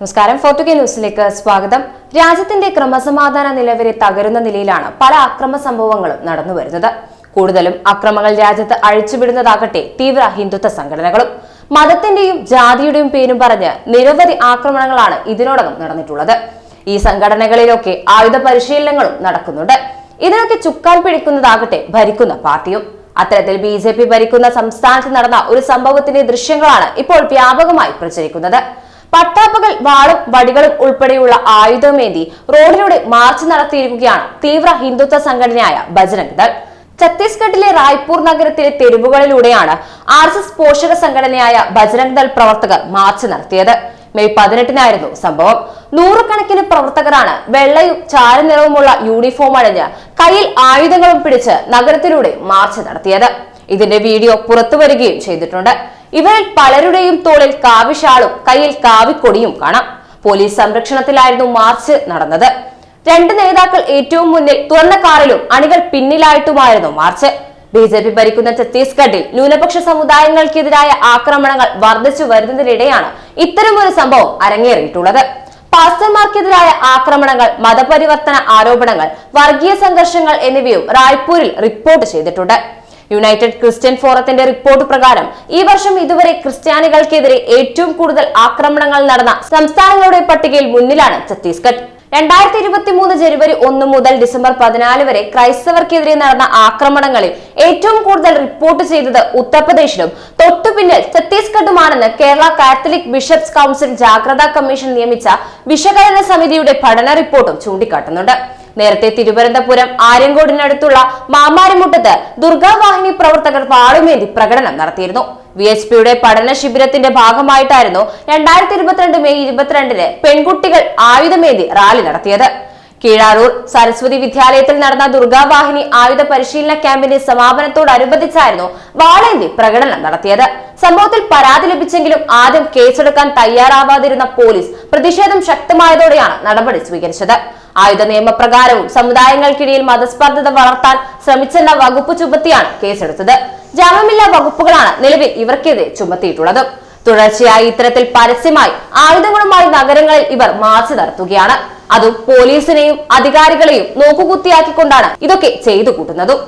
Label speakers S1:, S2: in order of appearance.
S1: നമസ്കാരം. ഫോർട്ടുകെ ന്യൂസിലേക്ക് സ്വാഗതം. രാജ്യത്തിന്റെ ക്രമസമാധാന നിലവരെ തകരുന്ന നിലയിലാണ് പല അക്രമ സംഭവങ്ങളും നടന്നുവരുന്നത് കൂടുതലും അക്രമങ്ങൾ രാജ്യത്ത് അഴിച്ചുവിടുന്നതാകട്ടെ തീവ്ര ഹിന്ദുത്വ സംഘടനകളും മതത്തിന്റെയും ജാതിയുടെയും പേരും പറഞ്ഞ് നിരവധി ആക്രമണങ്ങളാണ് ഇതിനോടകം നടന്നിട്ടുള്ളത്. ഈ സംഘടനകളിലൊക്കെ ആയുധ പരിശീലനങ്ങളും നടക്കുന്നുണ്ട്. ഇതിനൊക്കെ ചുക്കാൻ പിടിക്കുന്നതാകട്ടെ ഭരിക്കുന്ന പാർട്ടിയും. അത്തരത്തിൽ ബി ജെ പി ഭരിക്കുന്ന സംസ്ഥാനത്ത് നടന്ന ഒരു സംഭവത്തിന്റെ ദൃശ്യങ്ങളാണ് ഇപ്പോൾ വ്യാപകമായി പ്രചരിക്കുന്നത്. പട്ടാപ്പകൽ വാളും വടികളും ഉൾപ്പെടെയുള്ള ആയുധമേന്തി റോഡിലൂടെ മാർച്ച് നടത്തിയിരിക്കുകയാണ് തീവ്ര ഹിന്ദുത്വ സംഘടനയായ ബജരംഗ് ദൾ. ഛത്തീസ്ഗഡിലെ റായ്പൂർ നഗരത്തിലെ തെരുവുകളിലൂടെയാണ് ആർ എസ് എസ് പോഷക സംഘടനയായ ബജരംഗ് ദൾ പ്രവർത്തകർ മാർച്ച് നടത്തിയത്. മെയ് പതിനെട്ടിനായിരുന്നു സംഭവം. നൂറുകണക്കിന് പ്രവർത്തകരാണ് വെള്ളയും ചാരനിറവുമുള്ള യൂണിഫോം അണിഞ്ഞ് കയ്യിൽ ആയുധങ്ങളും പിടിച്ച് നഗരത്തിലൂടെ മാർച്ച് നടത്തിയത്. ഇതിന്റെ വീഡിയോ പുറത്തു വരികയും ചെയ്തിട്ടുണ്ട്. ഇവരിൽ പലരുടെയും തോളിൽ കാവിഷാളും കയ്യിൽ കാവിക്കൊടിയും കാണാം. പോലീസ് സംരക്ഷണത്തിലായിരുന്നു മാർച്ച് നടന്നത്. രണ്ട് നേതാക്കൾ ഏറ്റവും മുന്നിൽ തുറന്ന കാറിലും അണികൾ പിന്നിലായിട്ടുമായിരുന്നു മാർച്ച്. ബി ജെ പി ഭരിക്കുന്ന ഛത്തീസ്ഗഡിൽ ന്യൂനപക്ഷ സമുദായങ്ങൾക്കെതിരായ ആക്രമണങ്ങൾ വർദ്ധിച്ചു വരുന്നതിനിടെയാണ് ഇത്തരമൊരു സംഭവം അരങ്ങേറിയിട്ടുള്ളത്. പാസ്റ്റർമാർക്കെതിരായ ആക്രമണങ്ങൾ മതപരിവർത്തന ആരോപണങ്ങൾ വർഗീയ സംഘർഷങ്ങൾ എന്നിവയും റായ്പൂരിൽ റിപ്പോർട്ട് ചെയ്തിട്ടുണ്ട്. യുണൈറ്റഡ് ക്രിസ്ത്യൻ ഫോറത്തിന്റെ റിപ്പോർട്ട് പ്രകാരം ഈ വർഷം ഇതുവരെ ക്രിസ്ത്യാനികൾക്കെതിരെ ഏറ്റവും കൂടുതൽ ആക്രമണങ്ങൾ നടന്ന സംസ്ഥാനങ്ങളുടെ പട്ടികയിൽ മുന്നിലാണ് ഛത്തീസ്ഗഡ്. രണ്ടായിരത്തി ഇരുപത്തി മൂന്ന് ജനുവരി ഒന്ന് മുതൽ ഡിസംബർ പതിനാല് വരെ ക്രൈസ്തവർക്കെതിരെ നടന്ന ആക്രമണങ്ങളിൽ ഏറ്റവും കൂടുതൽ റിപ്പോർട്ട് ചെയ്തത് ഉത്തർപ്രദേശിലും. തൊട്ടുപിന്നിൽ ഛത്തീസ്ഗഡുമാണെന്ന് കേരള കാത്തലിക് ബിഷപ്സ് കൗൺസിൽ ജാഗ്രതാ കമ്മീഷൻ നിയമിച്ച വിശകലന സമിതിയുടെ പഠന റിപ്പോർട്ടും ചൂണ്ടിക്കാട്ടുന്നുണ്ട്. നേരത്തെ തിരുവനന്തപുരം ആര്യങ്കോടിനടുത്തുള്ള മാമാരമുട്ടത്ത് ദുർഗാവാഹിനി പ്രവർത്തകർ പാളുമേന്തി പ്രകടനം നടത്തിയിരുന്നു. വി എച്ച് പിയുടെ പഠന ശിബിരത്തിന്റെ ഭാഗമായിട്ടായിരുന്നു രണ്ടായിരത്തി ഇരുപത്തിരണ്ട് മെയ് ഇരുപത്തിരണ്ടിന് പെൺകുട്ടികൾ ആയുധമേന്തി റാലി നടത്തിയത്. കീഴാറൂർ സരസ്വതി വിദ്യാലയത്തിൽ നടന്ന ദുർഗാവാഹിനി ആയുധ പരിശീലന ക്യാമ്പിന്റെ സമാപനത്തോടനുബന്ധിച്ചായിരുന്നു വാളേന്തി പ്രകടനം നടത്തിയത്. സംഭവത്തിൽ പരാതി ലഭിച്ചെങ്കിലും ആദ്യം കേസെടുക്കാൻ തയ്യാറാവാതിരുന്ന പോലീസ് പ്രതിഷേധം ശക്തമായതോടെയാണ് നടപടി സ്വീകരിച്ചത്. ആയുധ നിയമപ്രകാരവും സമുദായങ്ങൾക്കിടയിൽ മതസ്പർദ്ധത വളർത്താൻ ശ്രമിച്ചെന്ന വകുപ്പ് ചുമത്തിയാണ് കേസെടുത്തത്. ജാമ്യമില്ലാ വകുപ്പുകളാണ് നിലവിൽ ഇവർക്കെതിരെ ചുമത്തിയിട്ടുള്ളത്. തുടർച്ചയായി ഇത്തരത്തിൽ പരസ്യമായി ആയുധങ്ങളുമായി നഗരങ്ങളിൽ ഇവർ മാർച്ച് നടത്തുകയാണ്. അതും പോലീസിനെയും അധികാരികളെയും നോക്കുകുത്തിയാക്കിക്കൊണ്ടാണ് ഇതൊക്കെ ചെയ്തു കൂട്ടുന്നതും